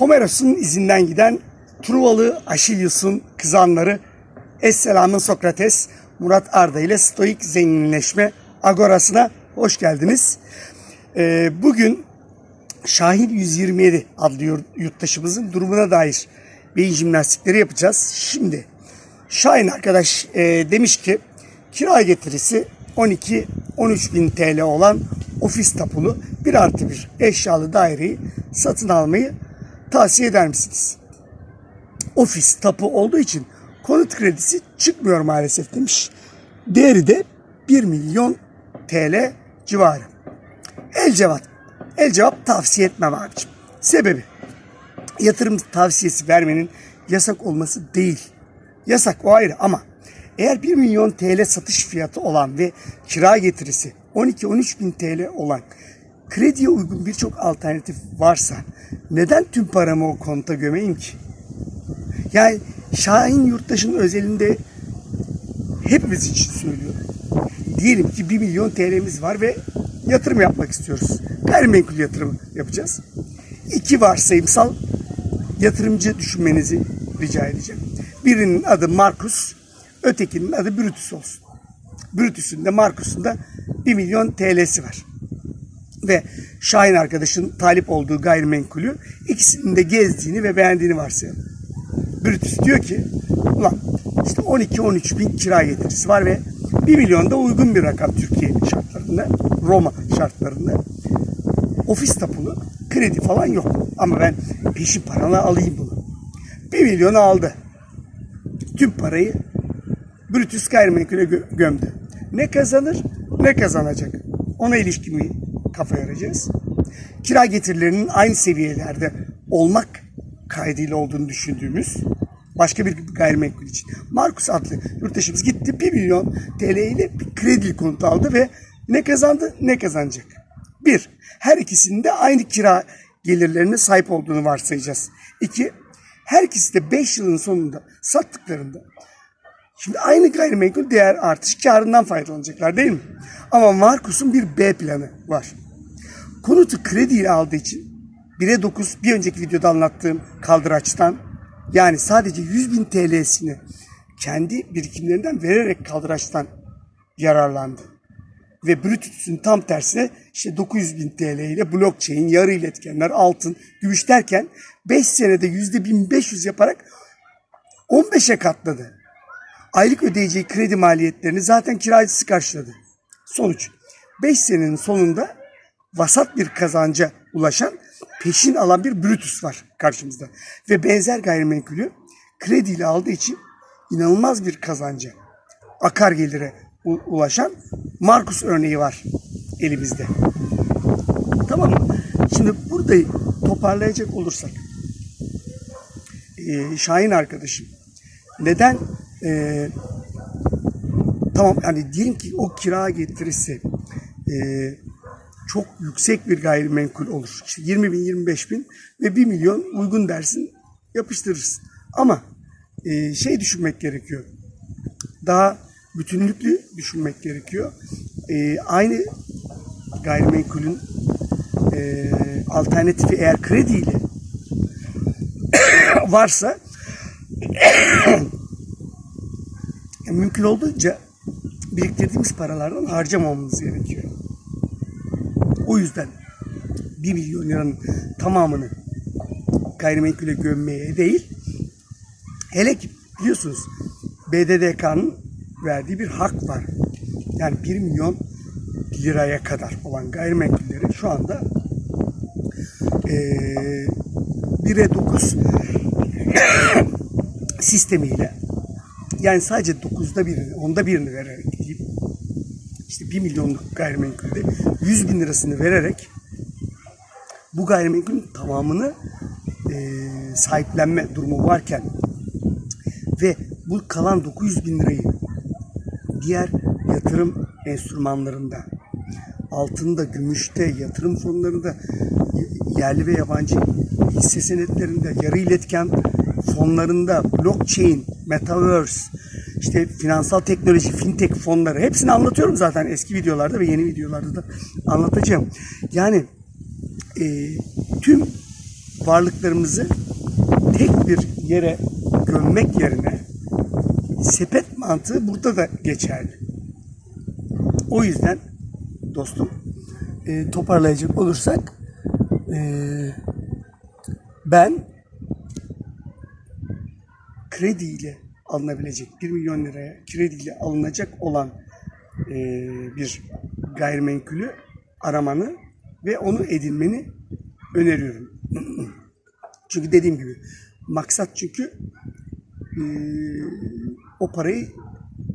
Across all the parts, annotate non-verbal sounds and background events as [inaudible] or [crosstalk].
Homeros'un izinden giden Truvalı Aşilyus'un kızanları Esselam'ın Sokrates, Murat Arda ile Stoik Zenginleşme Agorası'na hoş geldiniz. Ee, bugün Şahin 127 adlı yurt- yurttaşımızın durumuna dair beyin jimnastikleri yapacağız. Şimdi Şahin arkadaş e, demiş ki kira getirisi 12-13 bin TL olan ofis tapulu bir artı bir eşyalı daireyi satın almayı tavsiye eder misiniz? Ofis tapu olduğu için konut kredisi çıkmıyor maalesef demiş. Değeri de 1 milyon TL civarı. El cevap. El cevap tavsiye etmem abicim. Sebebi yatırım tavsiyesi vermenin yasak olması değil. Yasak o ayrı ama eğer 1 milyon TL satış fiyatı olan ve kira getirisi 12-13 bin TL olan krediye uygun birçok alternatif varsa neden tüm paramı o konta gömeyim ki? Yani Şahin Yurttaş'ın özelinde hepimiz için söylüyorum. Diyelim ki 1 milyon TL'miz var ve yatırım yapmak istiyoruz. Gayrimenkul yatırımı yapacağız. İki varsayımsal yatırımcı düşünmenizi rica edeceğim. Birinin adı Markus, ötekinin adı Brutus olsun. Brutus'un da Markus'un da 1 milyon TL'si var. Ve Şahin arkadaşın talip olduğu gayrimenkulü ikisinin de gezdiğini ve beğendiğini varsayalım. Brutus diyor ki ulan işte 12-13 bin kira getirisi var ve 1 milyon da uygun bir rakam Türkiye şartlarında, Roma şartlarında. Ofis tapulu, kredi falan yok. Ama ben peşin parana alayım bunu. 1 milyonu aldı. Tüm parayı Brutus gayrimenkule gö- gömdü. Ne kazanır ne kazanacak. Ona ilişkin bir kafa yoracağız. Kira getirilerinin aynı seviyelerde olmak kaydıyla olduğunu düşündüğümüz başka bir gayrimenkul için. Markus adlı yurttaşımız gitti 1 milyon TL ile bir kredi konut aldı ve ne kazandı ne kazanacak. Bir, her ikisinin de aynı kira gelirlerine sahip olduğunu varsayacağız. İki, her ikisi de 5 yılın sonunda sattıklarında Şimdi aynı gayrimenkul değer artış karından faydalanacaklar değil mi? Ama Markus'un bir B planı var. Konutu krediyle aldığı için 1'e 9 bir önceki videoda anlattığım kaldıraçtan yani sadece 100 bin TL'sini kendi birikimlerinden vererek kaldıraçtan yararlandı. Ve Brutus'un tam tersine işte 900 bin TL ile blockchain, yarı iletkenler, altın, gümüş derken 5 senede %1500 yaparak 15'e katladı. Aylık ödeyeceği kredi maliyetlerini zaten kiracısı karşıladı. Sonuç 5 senenin sonunda vasat bir kazanca ulaşan peşin alan bir Brutus var karşımızda. Ve benzer gayrimenkulü krediyle aldığı için inanılmaz bir kazanca, akar gelire ulaşan Markus örneği var elimizde. Tamam mı? Şimdi burada toparlayacak olursak Şahin arkadaşım neden e, tamam hani diyelim ki o kira getirisi e, çok yüksek bir gayrimenkul olur. İşte 20 bin, 25 bin ve 1 milyon uygun dersin yapıştırırsın. Ama e, şey düşünmek gerekiyor. Daha bütünlüklü düşünmek gerekiyor. E, aynı gayrimenkulün e, alternatifi eğer krediyle [coughs] varsa [coughs] mümkün olduğunca biriktirdiğimiz paralardan harcamamamız gerekiyor. O yüzden 1 milyon liranın tamamını gayrimenkule gömmeye değil, hele ki biliyorsunuz BDDK'nın verdiği bir hak var. Yani 1 milyon liraya kadar olan gayrimenkulleri şu anda eee 1'e 9 sistemiyle yani sadece 9'da birini, onda birini vererek diyeyim. İşte 1 milyonluk gayrimenkulde 100 bin lirasını vererek bu gayrimenkulün tamamını e, sahiplenme durumu varken ve bu kalan 900 bin lirayı diğer yatırım enstrümanlarında altında, gümüşte, yatırım fonlarında, yerli ve yabancı hisse senetlerinde, yarı iletken fonlarında, blockchain, metaverse, işte finansal teknoloji, fintech fonları hepsini anlatıyorum zaten eski videolarda ve yeni videolarda da anlatacağım. Yani e, tüm varlıklarımızı tek bir yere gömmek yerine sepet mantığı burada da geçerli. O yüzden dostum e, toparlayacak olursak e, ben krediyle alınabilecek 1 milyon liraya krediyle alınacak olan e, bir gayrimenkulü aramanı ve onu edinmeni öneriyorum. [clears throat] çünkü dediğim gibi maksat çünkü e, o parayı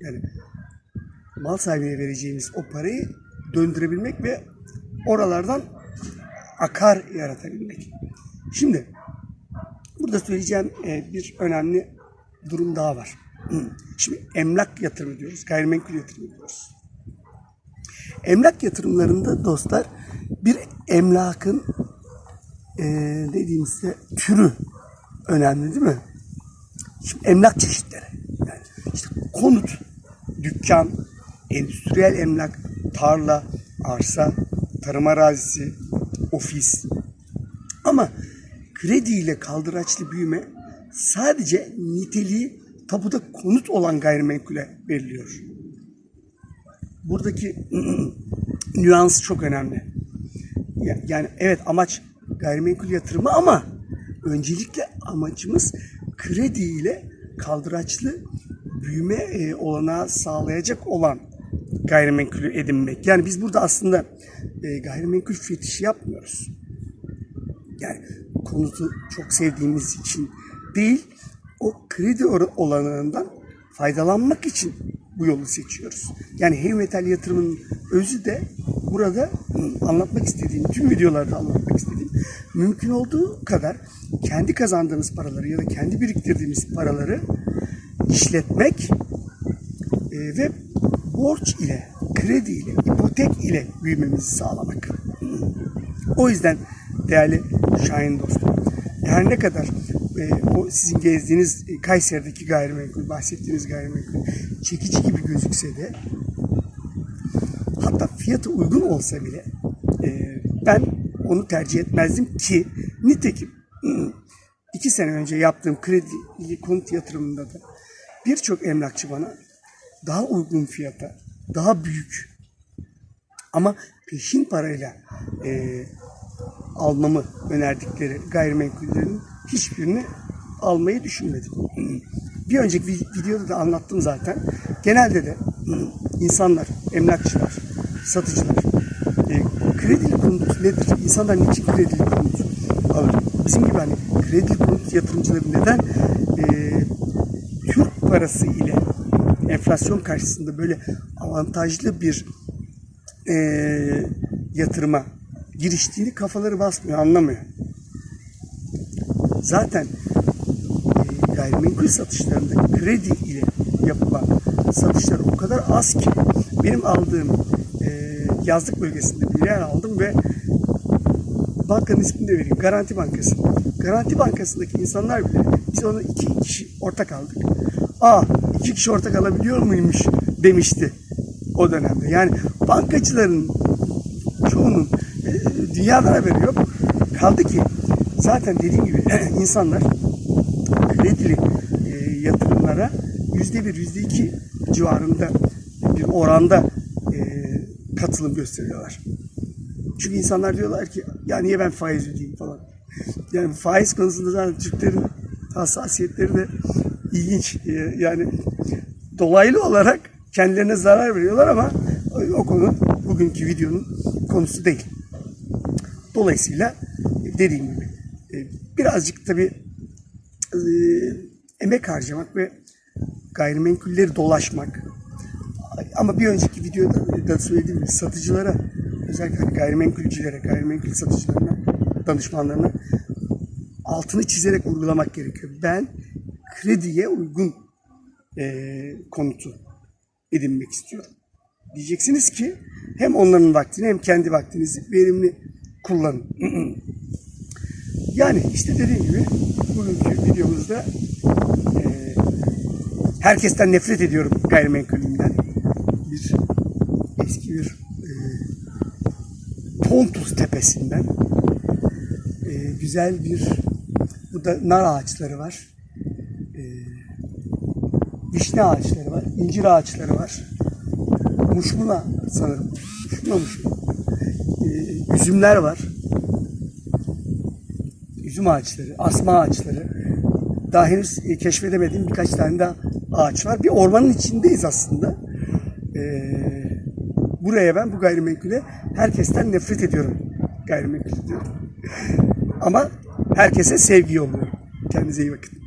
yani mal sahibine vereceğimiz o parayı döndürebilmek ve oralardan akar yaratabilmek. Şimdi burada söyleyeceğim e, bir önemli durum daha var. [clears throat] Şimdi emlak yatırımı diyoruz, gayrimenkul yatırımı diyoruz. Emlak yatırımlarında dostlar bir emlakın e, size türü önemli değil mi? Şimdi emlak çeşitleri. Yani işte konut, dükkan, endüstriyel emlak, tarla, arsa, tarım arazisi, ofis. Ama krediyle kaldıraçlı büyüme sadece niteliği tapuda konut olan gayrimenkule veriliyor. Buradaki [clears throat] nüans çok önemli. Ya- Yani evet amaç gayrimenkul yatırımı ama öncelikle amacımız krediyle kaldıraçlı büyüme e, olanağı sağlayacak olan gayrimenkulü edinmek. Yani biz burada aslında e, gayrimenkul fetişi yapmıyoruz. Yani konutu çok sevdiğimiz için değil, o kredi olanağından faydalanmak için bu yolu seçiyoruz. Yani heavy metal yatırımının özü de burada anlatmak istediğim, tüm videolarda anlatmak istediğim mümkün olduğu kadar kendi kazandığımız paraları ya da kendi biriktirdiğimiz paraları işletmek e, ve borç ile, kredi ile, ipotek ile büyümemizi sağlamak. O yüzden değerli Şahin dostum, her ne kadar o sizin gezdiğiniz e, Kayseri'deki gayrimenkul, bahsettiğiniz gayrimenkul çekici gibi gözükse de hatta fiyatı uygun olsa bile e, ben onu tercih etmezdim ki. Nitekim [clears throat] iki sene önce yaptığım kredi konut yatırımında da birçok emlakçı bana daha uygun fiyata, daha büyük ama peşin parayla e, almamı önerdikleri gayrimenkullerin hiçbirini almayı düşünmedim. Bir önceki vi- videoda da anlattım zaten. Genelde de insanlar, emlakçılar, satıcılar e, kredili konut nedir? İnsanlar niçin kredili konut alır? Bizim gibi hani kredili konut yatırımcıları neden e, Türk parası ile enflasyon karşısında böyle avantajlı bir e, yatırıma giriştiğini kafaları basmıyor, anlamıyor. Zaten e, gayrimenkul satışlarında kredi ile yapılan satışlar o kadar az ki benim aldığım e, yazlık bölgesinde bir yer aldım ve bankanın ismini de vereyim. Garanti Bankası. Garanti Bankası'ndaki insanlar bile biz onu iki kişi ortak aldık. Aa iki kişi ortak alabiliyor muymuş demişti o dönemde. Yani bankacıların çoğunun e, dünyadan haberi. Kaldı ki zaten dediğim gibi [clears throat] insanlar kredili e, yatırımlara yüzde bir, yüzde iki civarında bir oranda e, katılım gösteriyorlar. Çünkü insanlar diyorlar ki ya niye ben faiz ödeyeyim falan. [laughs] Yani faiz konusunda zaten Türklerin hassasiyetleri de ilginç. Ee, Yani dolaylı olarak kendilerine zarar veriyorlar ama o konu bugünkü videonun konusu değil. Dolayısıyla dediğim gibi e, birazcık tabii e, emek harcamak ve gayrimenkulleri dolaşmak ama bir önceki videoda da söylediğim gibi satıcılara özellikle hani gayrimenkulcülere, gayrimenkul satıcılarına, danışmanlarına altını çizerek vurgulamak gerekiyor. Ben krediye uygun eee, konutu edinmek istiyorum. Diyeceksiniz ki hem onların vaktini hem kendi vaktinizi verimli kullanın. [clears throat] yani işte dediğim gibi bugünkü videomuzda eee, herkesten nefret ediyorum gayrimenkulünden. Bir eski bir e, Pontus tepesinden e, güzel bir burada nar ağaçları var. Ee, vişne ağaçları var. incir ağaçları var. Muşmula sanırım. Muşmula muşmula. Ee, üzümler var. Üzüm ağaçları, asma ağaçları. Daha henüz e, keşfedemediğim birkaç tane daha ağaç var. Bir ormanın içindeyiz aslında. Ee, buraya ben bu gayrimenkule herkesten nefret ediyorum. Gayrimenkul diyorum. Ama herkese sevgi yolluyorum. Kendinize iyi bakın.